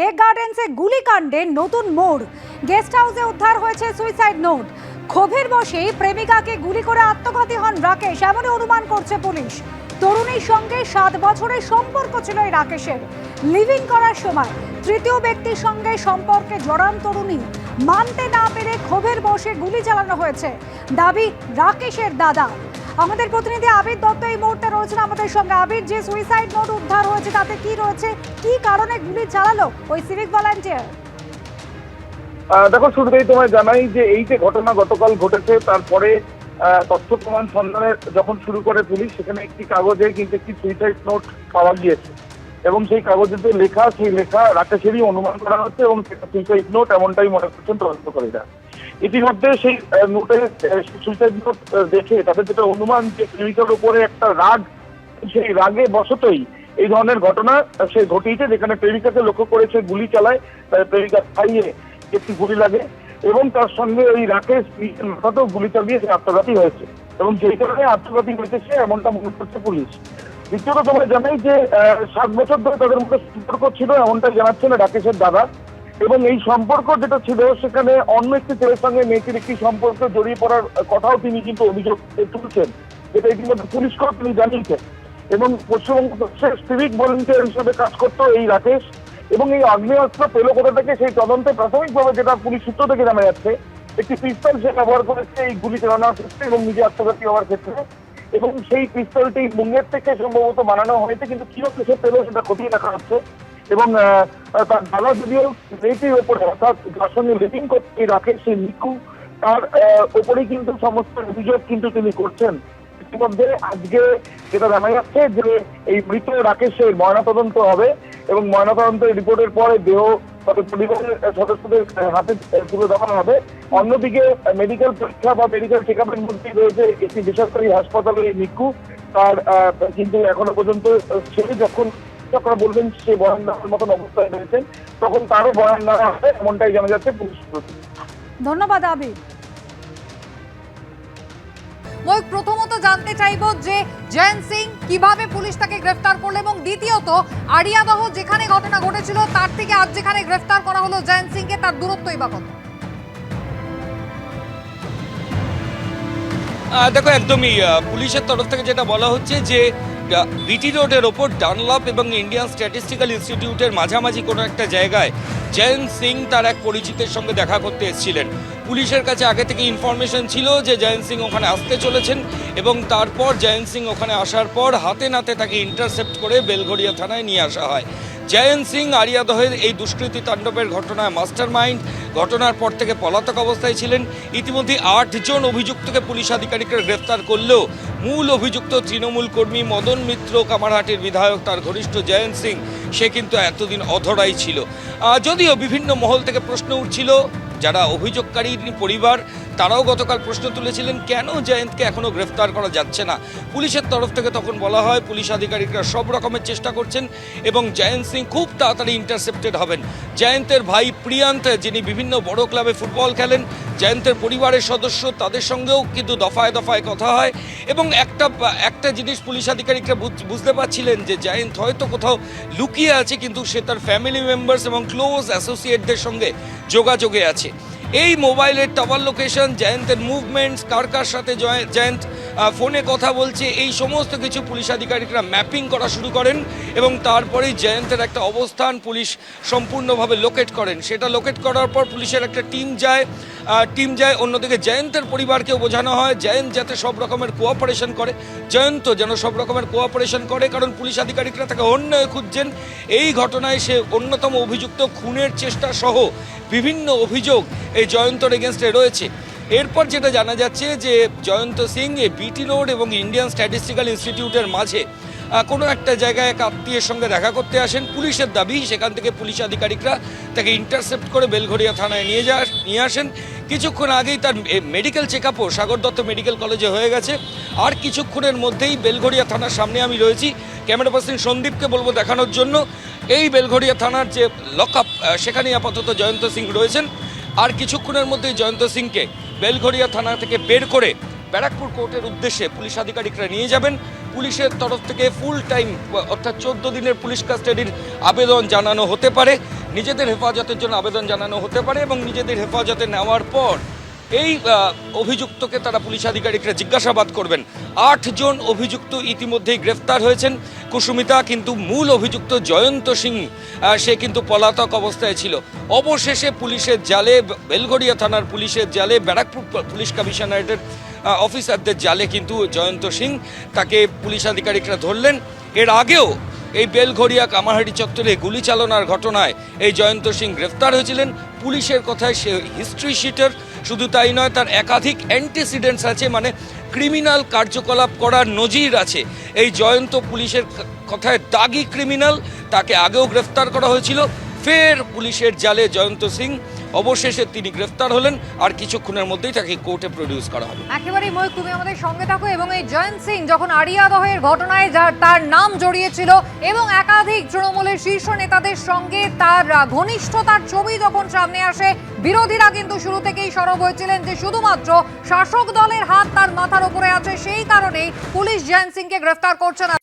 Lake গার্ডেন্সে গুলিকাণ্ডে নতুন মোড়। Guest হাউসে উদ্ধার হয়েছে সুইসাইড নোট। ক্ষোভের বসে প্রেমিকাকে গুলি করে আত্মঘাতী হন রাকেশ, এমনই অনুমান করছে পুলিশ। তরুণীর সঙ্গে সাত বছরের সম্পর্ক ছিল এই রাকেশের। লিভিং করার সময় তৃতীয় ব্যক্তির সঙ্গে সম্পর্কে জড়ান তরুণী। মানতে না পেরে ক্ষোভের বসে গুলি চালানো হয়েছে। দাবি রাকেশের দাদা। আমাদের প্রতিনিধি আবির দত্ত এই মুহূর্তে রয়েছেন আমাদের সঙ্গে। আবির, যে সুইসাইড নোট উদ্ধার হয়েছে, তাতে কি রয়েছে? কি কারণে গুলি চালালো ওই সিভিক ভলান্টিয়ার দেখো, শুরুতেই তোমায় জানাই যে এই যে ঘটনা গতকাল ঘটেছে, তারপরে তথ্য প্রমাণ সন্ধানের যখন শুরু করে পুলিশ, সেখানে একটি কাগজে কিন্তু একটি সুইসাইড নোট পাওয়া গিয়েছে। এবং সেই কাগজেতে লেখা সেই লেখা রাকেশেরই অনুমান করা হচ্ছে এবং সেটা সুইসাইড নোট এমনটাই মনে করছেন তদন্তকারীরা ইতিমধ্যে সেই আহ, নোটে সুইসাইড নোট দেখে তাদের যেটা অনুমান যে প্রেমিকার উপরে একটা রাগ সেই রাগে বশতই এই ধরনের ঘটনা সে ঘটিয়েছে যেখানে প্রেমিকাকে লক্ষ্য করেছে গুলি চালায় তার প্রেমিকা খাইয়ে একটি গুলি লাগে এবং তার সঙ্গে ওই রাকেশ মাথাতেও গুলি চালিয়ে সে আত্মঘাতী হয়েছে। এবং যেই কারণে আত্মঘাতী হয়েছে সে এমনটা মনে করছে পুলিশ। দ্বিতীয়ত তোমায় জানাই যে সাত বছর ধরে তাদের মধ্যে সম্পর্ক ছিল এমনটাই জানাচ্ছেন রাকেশের দাদা। এবং এই সম্পর্ক যেটা ছিল, সেখানে অন্য একটি ছেলের সঙ্গে মেয়েটির একটি সম্পর্ক জড়িয়ে পড়ার কথাও তিনি কিন্তু অভিযোগ তুলছেন। যেটা ইতিমধ্যে পুলিশকেও তিনি জানিয়েছেন। এবং পশ্চিমবঙ্গ সিভিক ভলেন্টিয়ার হিসেবে কাজ করতো এই রাকেশ। এবং এই আগ্নেয়াস্ত্র পেল কোথা থেকে, সেই তদন্তে প্রাথমিকভাবে যেটা পুলিশ সূত্র থেকে জানা যাচ্ছে, একটি পিস্তল সে ব্যবহার করেছে এই গুলি চালানোর ক্ষেত্রে এবং নিজে আত্মঘাতী হওয়ার ক্ষেত্রে। এবং সেই পিস্তলটি মুঙ্গের থেকে সম্ভবত বানানো হয়েছে, কিন্তু কীভাবে সে পেল সেটা খতিয়ে দেখা হচ্ছে। এবং তার দাদা যদিও মেয়েটির ওপরে, অর্থাৎ যার সঙ্গে লিভিং করতে রাখে সেই মিকু তার ওপরেই কিন্তু সমস্ত অভিযোগ কিন্তু তিনি করছেন। ইতিমধ্যে আজকে যেটা জানা যাচ্ছে যে এই মৃত রাকেশের ময়নাতদন্ত হবে এবং ময়নাতদন্তের রিপোর্টের পরে দেহ তাদের পরিবারের সদস্যদের হাতে তুলে দেওয়া হবে। অন্যদিকে মেডিকেল পরীক্ষা বা মেডিকেল চেক আপের মধ্যেই রয়েছে একটি বেসরকারি হাসপাতালে নিকু তার কিন্তু এখনও পর্যন্ত ছেলে যখন চিকিৎসকরা বলবেন সে বয়ান দেওয়ার মতন অবস্থায় রয়েছেন, তখন তারও বয়ান দেওয়া হবে, এমনটাই জানা যাচ্ছে পুলিশ ধন্যবাদ আবির। মই প্রথমত জানতে চাইব যে জয়ন্ত সিং কীভাবে পুলিশ তাকে গ্রেফতার করল এবং দ্বিতীয়ত আরিয়াদহ যেখানে ঘটনা ঘটেছিল, তার থেকে আজ যেখানে গ্রেফতার করা হলো, জয়ন্ত সিংকে তার দূরত্বই বা কত দেখো, একদমই পুলিশের তরফ থেকে যেটা বলা হচ্ছে যে বিটি রোডের ওপর ডানলাপ এবং ইন্ডিয়ান স্ট্যাটিস্টিক্যাল ইনস্টিটিউটের মাঝামাঝি কোনো একটা জায়গায় জয়ন্ত সিং তার এক পরিচিতের সঙ্গে দেখা করতে এসেছিলেন। পুলিশের কাছে আগে থেকে ইনফরমেশন ছিল যে জয়ন্ত সিং ওখানে আসতে চলেছেন এবং তারপর জয়ন্ত সিং ওখানে আসার পর হাতে নাতে তাকে ইন্টারসেপ্ট করে বেলঘড়িয়া থানায় নিয়ে আসা হয়। জয়ন্ত সিং আরিয়াদহের এই দুষ্কৃতী তাণ্ডবের ঘটনায় মাস্টার মাইন্ড ঘটনার পর থেকে পলাতক অবস্থায় ছিলেন। ইতিমধ্যে আটজন অভিযুক্তকে পুলিশ আধিকারিকরা গ্রেফতার করলেও মূল অভিযুক্ত তৃণমূল কর্মী মদন মিত্র কামারহাটির বিধায়ক তার ঘনিষ্ঠ জয়ন্ত সিং, সে কিন্তু এতদিন অধরাই ছিল। যদিও বিভিন্ন মহল থেকে প্রশ্ন উঠছিল, যারা অভিযোগকারীর পরিবার তারাও গতকাল প্রশ্ন তুলেছিলেন, কেন জয়ন্তকে এখনও গ্রেফতার করা যাচ্ছে না? পুলিশের তরফ থেকে তখন বলা হয়, পুলিশ আধিকারিকরা সব রকমের চেষ্টা করছেন এবং জয়ন্ত সিং খুব তাড়াতাড়ি ইন্টারসেপ্টেড হবেন। জয়ন্তের ভাই প্রিয়ান্ত, যিনি বিভিন্ন বড় ক্লাবে ফুটবল খেলেন, জয়ন্তের পরিবারের সদস্য, তাদের সঙ্গেও কিন্তু দফায় দফায় কথা হয় এবং একটা একটা জিনিস পুলিশ আধিকারিকরা বুঝ- বুঝতে পারছিলেন যে জয়ন্ত হয়তো কোথাও লুকিয়ে আছে, কিন্তু সে তার ফ্যামিলি মেম্বার্স এবং ক্লোজ অ্যাসোসিয়েটদের সঙ্গে যোগাযোগে আছে। এই মোবাইলের টাওয়ার লোকেশন জয়ন্তের মুভমেন্টস কার কার সাথে জয়- জয়ন্ত ফোনে কথা বলছে। এই সমস্ত কিছু পুলিশ আধিকারিকরা ম্যাপিং করা শুরু করেন এবং তারপরেই জয়ন্তের একটা অবস্থান পুলিশ সম্পূর্ণভাবে লোকেট করেন। সেটা লোকেট করার পর পুলিশের একটা টিম যায়। টিম যায়, অন্যদিকে জয়ন্তের পরিবারকেও বোঝানো হয়। জয়ন্ত যাতে সব রকমের কোঅপারেশন করে। জয়ন্ত যেন সব রকমের কোঅপারেশন করে, কারণ পুলিশ আধিকারিকরা তাকে অন্যায় খুঁজছেন। এই ঘটনায় সে অন্যতম অভিযুক্ত খুনের চেষ্টা সহ বিভিন্ন অভিযোগ এই জয়ন্তর এগেনস্টে রয়েছে। এরপর যেটা জানা যাচ্ছে যে জয়ন্ত সিং বিটি রোড এবং ইন্ডিয়ান স্ট্যাটিস্টিক্যাল ইনস্টিটিউটের মাঝে কোনো একটা জায়গায় এক আত্মীয়ের সঙ্গে দেখা করতে আসেন। পুলিশের দাবি, সেখান থেকে পুলিশ আধিকারিকরা তাকে ইন্টারসেপ্ট করে বেলঘড়িয়া থানায় নিয়ে যা, নিয়ে আসেন। কিছুক্ষণ আগেই তার মেডিকেল চেক আপও সাগর দত্ত মেডিকেল কলেজে হয়ে গেছে। আর কিছুক্ষণের মধ্যেই বেলঘড়িয়া থানার সামনে আমি রয়েছি। ক্যামেরা পার্সন সন্দীপকে বলব দেখানোর জন্য। এই বেলঘড়িয়া থানার যে লক আপ সেখানেই আপাতত জয়ন্ত সিং রয়েছেন। আর কিছুক্ষণের মধ্যেই জয়ন্ত সিংকে বেলঘরিয়া থানা থেকে বের করে ব্যারাকপুর কোর্টের উদ্দেশ্যে পুলিশ আধিকারিকরা নিয়ে যাবেন। পুলিশের তরফ থেকে ফুল টাইম অর্থাৎ চোদ্দ দিনের পুলিশ কাস্টাডির আবেদন জানানো হতে পারে। নিজেদের হেফাজতের জন্য আবেদন জানানো হতে পারে এবং নিজেদের হেফাজতে নেওয়ার পর এই অভিযুক্তকে তারা পুলিশ আধিকারিকরা জিজ্ঞাসাবাদ করবেন। আটজন অভিযুক্ত ইতিমধ্যেই গ্রেফতার হয়েছেন। কুসুমিতা কিন্তু মূল অভিযুক্ত জয়ন্ত সিং সে কিন্তু পলাতক অবস্থায় ছিল। অবশেষে পুলিশের জালে বেলগড়িয়া থানার পুলিশের জালে, ব্যারাকপুর পুলিশ কমিশনারেটের অফিসারদের জালে কিন্তু জয়ন্ত সিং তাকে পুলিশ আধিকারিকরা ধরলেন। এর আগেও এই বেলঘড়িয়া কামারহাটি চত্বরে গুলি চালনার ঘটনায় এই জয়ন্ত সিং গ্রেফতার হয়েছিলেন। পুলিশের কথায় সে হিস্ট্রি শিটার শুধু তাই নয়, তার একাধিক অ্যান্টিসিডেন্টস আছে মানে ক্রিমিনাল কার্যকলাপ করার নজির আছে। এই জয়ন্ত পুলিশের কথায় দাগি ক্রিমিনাল তাকে আগেও গ্রেফতার করা হয়েছিল। ফের পুলিশের জালে জয়ন্ত সিং অবশেষে তিনি গ্রেফতার হলেন, আর কিছুক্ষণের মধ্যেই তাকে কোর্টে প্রডিউস করা হবে। একেবারেই ময়ূক তুমি আমাদের সঙ্গে থাকো এবং এই জয়ন্ত সিং যখন আড়িয়াদহের ঘটনায় যার তার নাম জড়িয়েছিল এবং একাধিক তৃণমূলের শীর্ষ নেতাদের সঙ্গে তার ঘনিষ্ঠতার ছবি যখন সামনে আসে, বিরোধীরা কিন্তু শুরু থেকেই সরব হয়েছিলেন যে শুধুমাত্র শাসক দলের হাত তার মাথার উপরে আছে, সেই কারণেই পুলিশ জয়ন্ত সিংকে গ্রেফতার করছে না।